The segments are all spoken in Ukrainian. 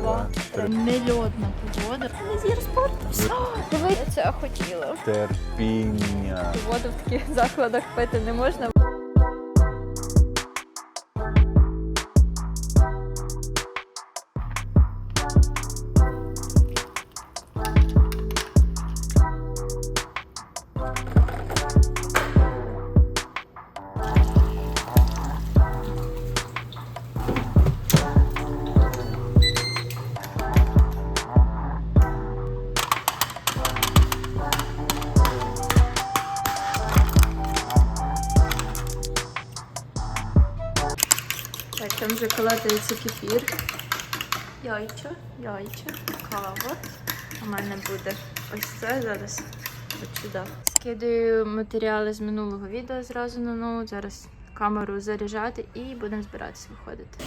Два, три. Нельотна погода. Зір спортився. Дивись, я це хотіла. Терпіння. Воду в таких закладах пити не можна. Колотається кефір. Яйця, яйця, кава. У мене буде ось це зараз. От сюди. Скидаю матеріали з минулого відео зразу на ноут. Зараз камеру заряджати і будемо збиратися виходити.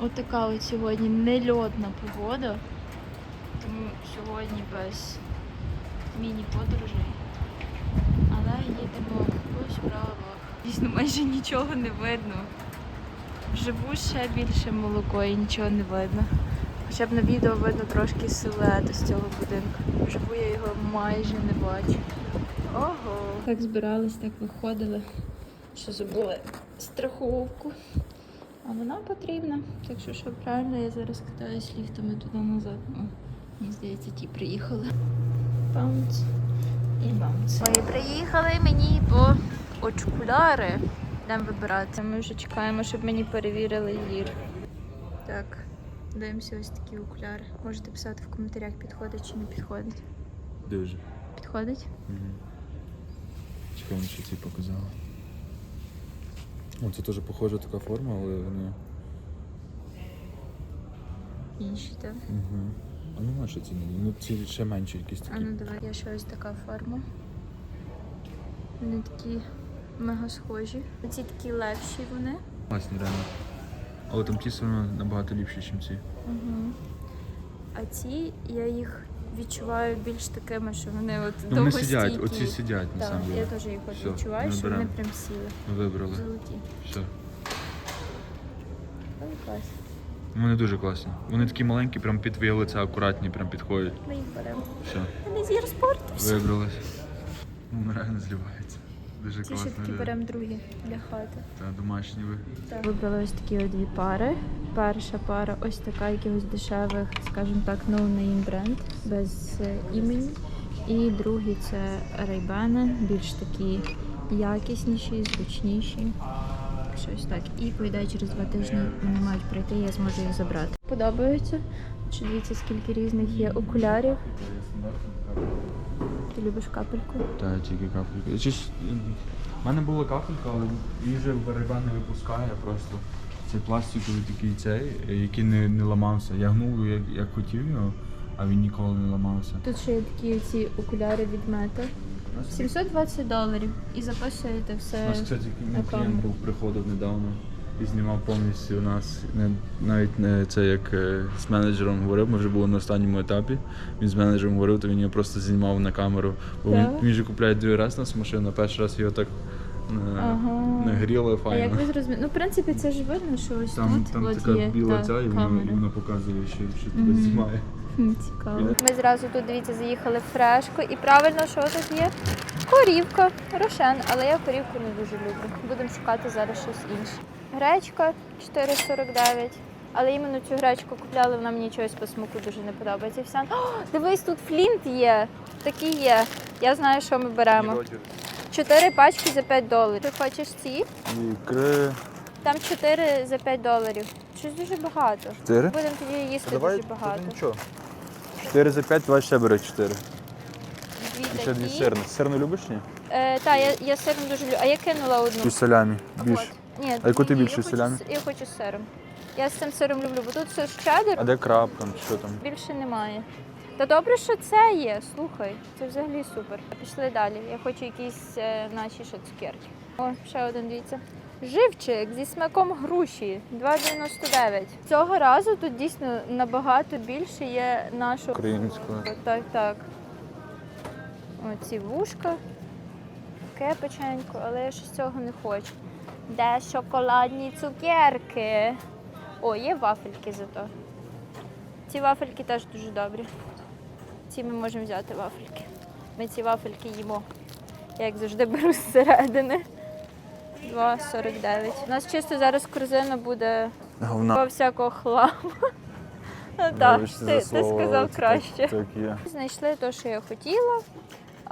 От така от сьогодні нельотна погода. Тому сьогодні без міні-подорожей. Але їдемо по справах. Дійсно, майже нічого не видно. Вживу ще більше молоко і нічого не видно. Хоча б на відео видно трошки силуету з цього будинку. Вживу я його майже не бачу. Ого! Так збирались, так виходили, що забули страховку. А вона потрібна. Так що, що правильно, я зараз катаюсь ліфтами туди назад. Мені здається, ті приїхали. Баунс і баунс. Ми приїхали мені по очкуляри. Йдемо вибирати. Ми вже чекаємо, щоб мені перевірили зір. Так, дивимося ось такі окуляри. Можете писати в коментарях, підходить чи не підходить. Дуже. Підходить? Угу. Чекай, мені ще ці показали. О, це теж похожа така форма, але вони. Інші, так. Угу. А нема ще ці Ну ці ще менші якісь А ну давай, я ще ось така форма. Вони такі мега схожі. Ці такі легші вони. Класні реально. Але там ті все одно набагато ліпші, ніж ці. Угу. А ці я їх відчуваю більш такими, що вони от Ну довгостійкі. сидять, оці сидять на Так, самом я теж їх от Все, відчуваю, ми що вони беремо. прям сіли. Ми вибрали. Золоті. Все. Ой, клас. Вони дуже класні. Вони такі маленькі, прям під твоє лице акуратні, прям підходять. Ми їх беремо. Все. Вони зір спортився. Вибрались. Ну, реально зливається. Дуже класно. такі да. беремо другі для хати. Та домашні ви. Вибрали ось такі от дві пари. Перша пара ось така якихось дешевих, скажімо так, no-name бренд без е, імені. І другі це рейбани, більш такі якісніші, зручніші. Щось так. І по ідеї через два тижні вони мають прийти, я зможу їх забрати. Подобаються. Чи дивіться, скільки різних є окулярів. Ти любиш капельку? Та тільки капелька. Чись... У мене була капелька, але її вже Барибан не випускає просто. Це пластиковий такий цей, який не, не ламався. Я гнув як, як хотів його, а він ніколи не ламався. Тут ще є такі ці окуляри від мета. 720 доларів і записуєте все. У нас, кстати, клієнт був приходив недавно і знімав повністю у нас. Навіть не це як е, з менеджером говорив, ми вже були на останньому етапі. Він з менеджером говорив, то він його просто знімав на камеру. Бо він, Так? він же купляє другий раз нас машину, перший раз його так е, Ага. нагріло А як ви зрозуміли? Ну, в принципі, це ж видно, що ось Там, тут там от така є біла та, ця, і воно, камера. і воно показує, що, що тебе Мгм. знімає. Хм, Цікаво. Ми зразу тут, дивіться, заїхали в фрешку. І правильно, що тут є? Корівка, рошен, але я корівку не дуже люблю. Будемо шукати зараз щось інше. Гречка 4,49. Але іменно цю гречку купляли, вона мені чогось по смаку дуже не подобається. І вся... О, дивись, тут флінт є. Такі є. Я знаю, що ми беремо. Чотири пачки за 5 доларів. Ти хочеш ці? Ікри. Там 4 за 5 доларів. Щось дуже багато. Чотири? Будемо тоді їсти дуже багато. нічого. 4 за 5, давай ще бери 4. Дві І ще дві такі. сирні. Сирну любиш ні? Е, та, я, я сиром дуже люблю. А я кинула одну. І салямі. Більш. От. Ні, А яку ти більше я хочу Я хочу з сиром. Я з цим сиром люблю, бо тут все ж чеддер, А де краб там, що там? більше немає. Та добре, що це є. Слухай, це взагалі супер. Пішли далі. Я хочу якісь е, наші ще цукерки. О, ще один дивіться. Живчик зі смаком груші 2,99. Цього разу тут дійсно набагато більше є нашого. Українською. Так, так. Оці вушка, таке печенько, але я щось цього не хочу. Де шоколадні цукерки? О, є вафельки зато. Ці вафельки теж дуже добрі. Ці ми можемо взяти вафельки. Ми ці вафельки їмо. Я як завжди беру зсередини. 2,49. У нас чисто зараз корзина буде Говна. по всякого хламу. Ну так, ти, ти сказав краще. Так, так є. Знайшли те, що я хотіла,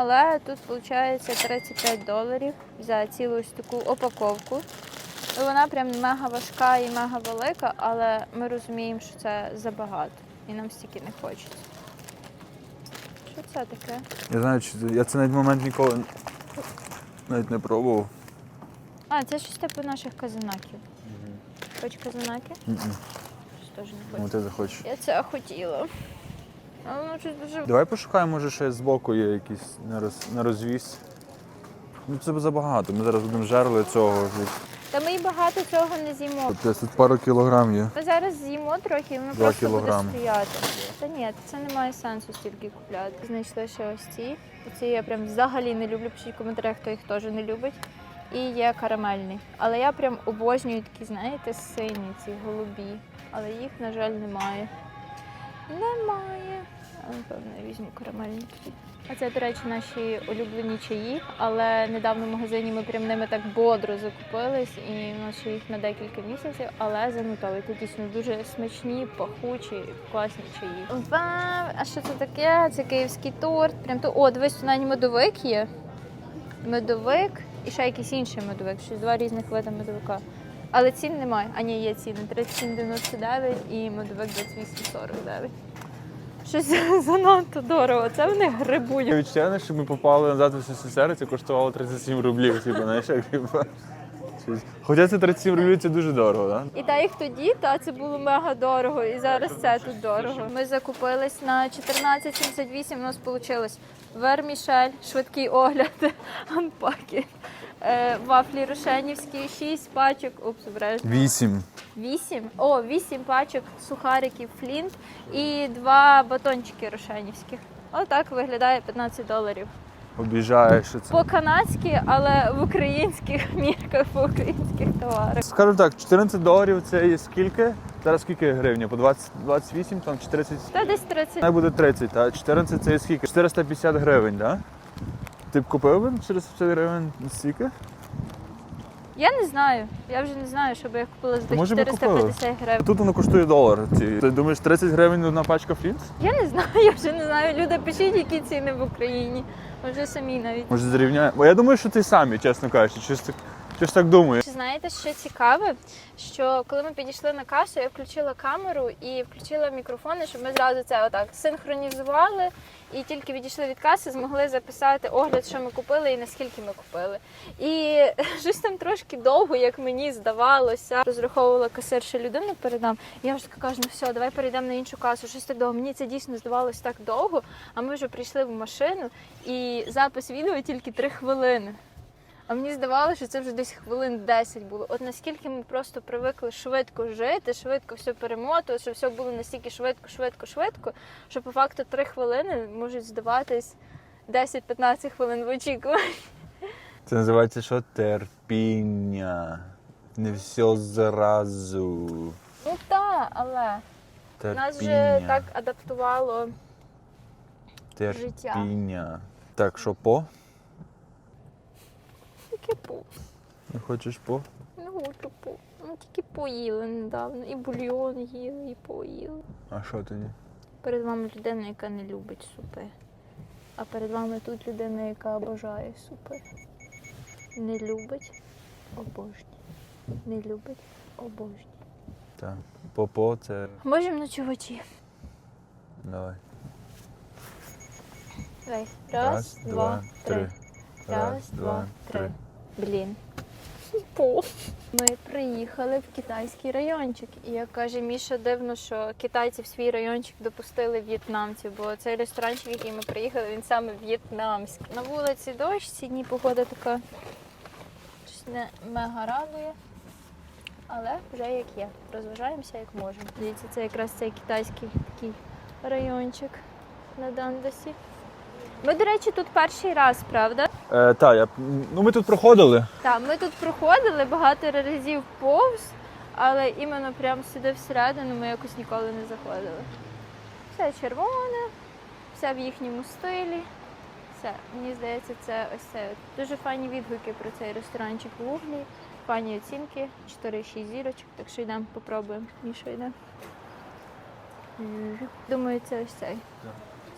але тут виходить 35 доларів за цілу ось таку упаковку. І Вона прям мега важка і мега велика, але ми розуміємо, що це забагато. І нам стільки не хочеться. Що це таке? Я знаю, я це навіть момент ніколи навіть не пробував. А, це щось типу наших казанаків. Хоч казанаки? М-м. Щось теж не Ну, ти захочеш. Я це хотіла. А воно щось дуже Давай пошукаємо, може ще збоку є якісь на, роз, на розвіз. Ну це забагато. Ми зараз будемо жерли цього. Та ми і багато цього не з'їмо. Десь тут пару кілограм є. Ми зараз з'їмо трохи, і воно Два просто кілограми. буде стояти. Та ні, це не має сенсу стільки купляти. Знайшли ще ось ці. Ці я прям взагалі не люблю. Пишіть в коментарях, хто їх теж не любить. І є карамельні. Але я прям обожнюю такі, знаєте, сині, ці голубі. Але їх, на жаль, немає. Немає. Напевно, я візьму карамельні. А це, до речі, наші улюблені чаї, але недавно в магазині ми прям ними так бодро закупились, і ще їх на декілька місяців, але занотовуйте дійсно дуже смачні, пахучі, класні чаї. Вау! А що це таке? Це київський торт. Прям то о, дивись, тут навіть медовик є. Медовик і ще якийсь інший медовик. Щось два різних види медовика. Але цін немає. А ні, є ціни 37,99 і медовик 28,49. Щось занадто дорого. Це вони грибують. Відчуття, що ми попали назад в СССР, це коштувало 37 рублів. Типу, знаєш, як типу. Хоча це 37 рублів це дуже дорого, так? І та як тоді, та це було мега дорого, і зараз це тут дорого. Ми закупились на 14,78, у нас вийшло вермішель, швидкий огляд, анпаки, е, вафлі рошенівські, 6 пачок, упс, обережно. Вісім. 8, о, 8 пачок сухариків флінт і два батончики рошенівських. Отак виглядає 15 доларів. Обіжаєш що це. По-канадськи, але в українських мірках, по українських товарах. Скажу так, 14 доларів це є скільки? Зараз скільки гривня? По 20, 28, там 40. Та десь 30 Най буде 30, а 14 це є скільки? 450 гривень, так? Да? Ти б купив би 450 гривень стільки? Я не знаю. Я вже не знаю, щоб я купила за може би 450 гривень. Тут воно коштує долар. Ці- Ти думаєш 30 гривень одна пачка флінс? Я не знаю, я вже не знаю. Люди пишіть, які ціни в Україні. Може самі навіть. Може зрівняє. Бо я думаю, що ти самі, чесно кажучи, щось так, щось так думаю. Знаєте, що цікаве? Що коли ми підійшли на касу, я включила камеру і включила мікрофони, щоб ми зразу це отак синхронізували і тільки відійшли від каси, змогли записати огляд, що ми купили і наскільки ми купили. І щось там трошки довго, як мені здавалося, розраховувала касирша людину передам. Я вже така кажу, ну все, давай перейдемо на іншу касу. Щось так довго. Мені це дійсно здавалось так довго. А ми вже прийшли в машину, і запис відео тільки три хвилини. А мені здавалося, що це вже десь хвилин 10 було. От наскільки ми просто привикли швидко жити, швидко все перемотувати, щоб все було настільки швидко, швидко, швидко, що по факту 3 хвилини можуть здаватись 10-15 хвилин в очікуванні. Це називається що? Терпіння. Не все зразу. Ну так, але Терпіння. нас же так адаптувало. Терпіння. Так, що по? Таке по. Не хочеш по? Не хочу по. Ну тільки поїли недавно. І бульйон їли, і поїли. А що тоді? Перед вами людина, яка не любить супи. А перед вами тут людина, яка обожає супи. Не любить, обожнює. Не любить, обожнює. Так. По-по це. Можемо ночувачі. Давай. Давай. Раз, два, три. Раз, два, три. Блін. Ми приїхали в китайський райончик. І як каже Міша, дивно, що китайці в свій райончик допустили в'єтнамців, бо цей ресторанчик, в який ми приїхали, він саме в'єтнамський. На вулиці дощ, ці дні погода така щось не мега радує. Але вже як є. Розважаємося як можемо. Дивіться, це якраз цей китайський такий райончик на Дандасі. Ми, до речі, тут перший раз, правда? Е, так, я... ну ми тут проходили. Так, ми тут проходили багато разів повз, але іменно прямо сюди всередину ми якось ніколи не заходили. Все червоне, все в їхньому стилі. Все, мені здається, це ось це. Дуже файні відгуки про цей ресторанчик в Углі. Файні оцінки, 4-6 зірочок, так що йдемо, попробуємо. Міша йде. Думаю, це ось цей.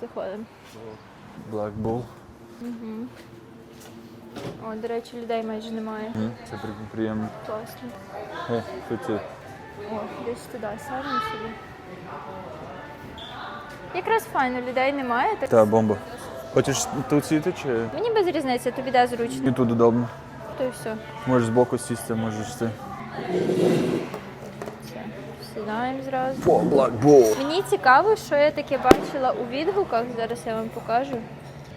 Заходимо. Black Bull. Угу. О, до речі, людей майже немає. М, Це при- приємно. Класно. Е, хотів. О, десь туди сядемо собі. Якраз файно, людей немає. Так... Та бомба. Хочеш тут сіти чи Мені без різниці, тобі де зручно, і тут удобно? то і все. Можеш збоку сісти, можеш ти. Сідаємо зразу. Мені цікаво, що я таке бачила у відгуках. Зараз я вам покажу.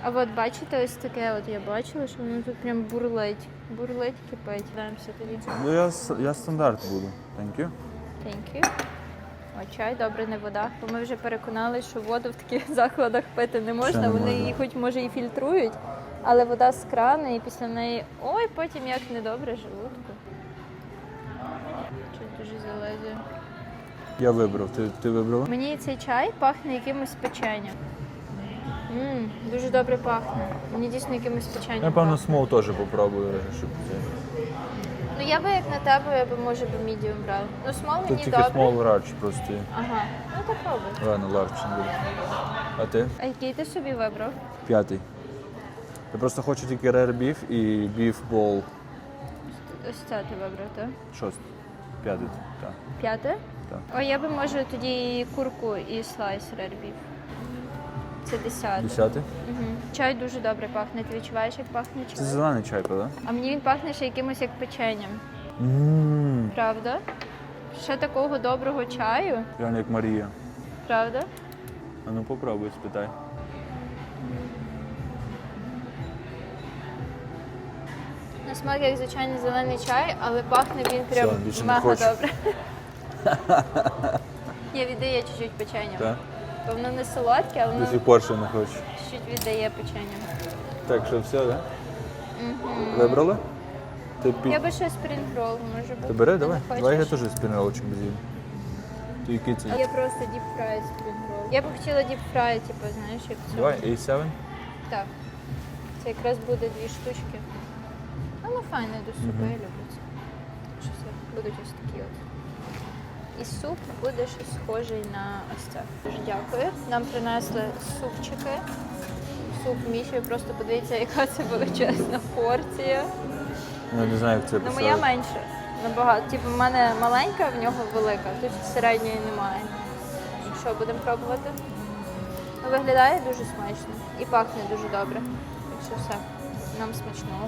А от бачите, ось таке, от я бачила, що воно тут прям бурлить. Бурлить, кипить. Даємося тоді. Ну я, я стандарт буду. Thank you. Thank you. О, чай, добре, не вода. Бо ми вже переконалися, що воду в таких закладах пити не можна. не Вони можна. її хоч може і фільтрують, але вода з крана і після неї ой, потім як недобре желудку. Щось дуже залезі. Я вибрав. Ти, ти вибрала? Мені цей чай пахне якимось печенням. Мм, дуже добре пахне. Мені дійсно якимось печенням. Я, пахне. смол теж попробую, щоб. Ну я би як на тебе, я би може би мідіум брала. Ну смол мені тільки добре. смол large просто. є. Ага, ну так пробуй. Ладно, large не буде. А ти? А який ти собі вибрав? П'ятий. Я просто хочу тільки rare beef і beef bowl. Ось це ти вибрав, так? Шостий. П'ятий, так. П'яте? Так. О, я би може тоді і курку і слайс рербів. Це десяте. Десятий. Угу. Чай дуже добре пахне. Ти відчуваєш, як пахне Це зелений чай, правда? А мені він пахне ще якимось як печенням. Ммм. Правда? Ще такого доброго чаю, Реально як Марія. правда? А ну попробуй, спитай. На смак як звичайний зелений чай, але пахне він прям Все, більше не мега хочу. добре. Я віддає чуть-чуть печенням. Так? Бо воно не солодке, але До воно сих пор ще не хочу. чуть віддає печенням. Так, що все, так? Вибрали? Ти, пі... Я би ще спрінг-рол, може бути. Ти бери, давай. хочеш? Давай я теж спінролчик без їм. Ти який це? Я просто діп-фрай спрінг-рол. Я б хотіла діп-фрай, типу, знаєш, як це. Давай, A7. Так. Це якраз буде дві штучки. Ну файно до супу, я люблю це. Будуть ось такі от. І суп буде щось схожий на ось це. Дуже дякую. Нам принесли супчики. Суп Міші, просто подивіться, яка це величезна порція. Я не знаю, як це Ну, моя менше. Набагато. Типу, в мене маленька, в нього велика, тут середньої немає. Що, будемо пробувати? Ну, Виглядає дуже смачно і пахне дуже добре. Так що все, нам смачного.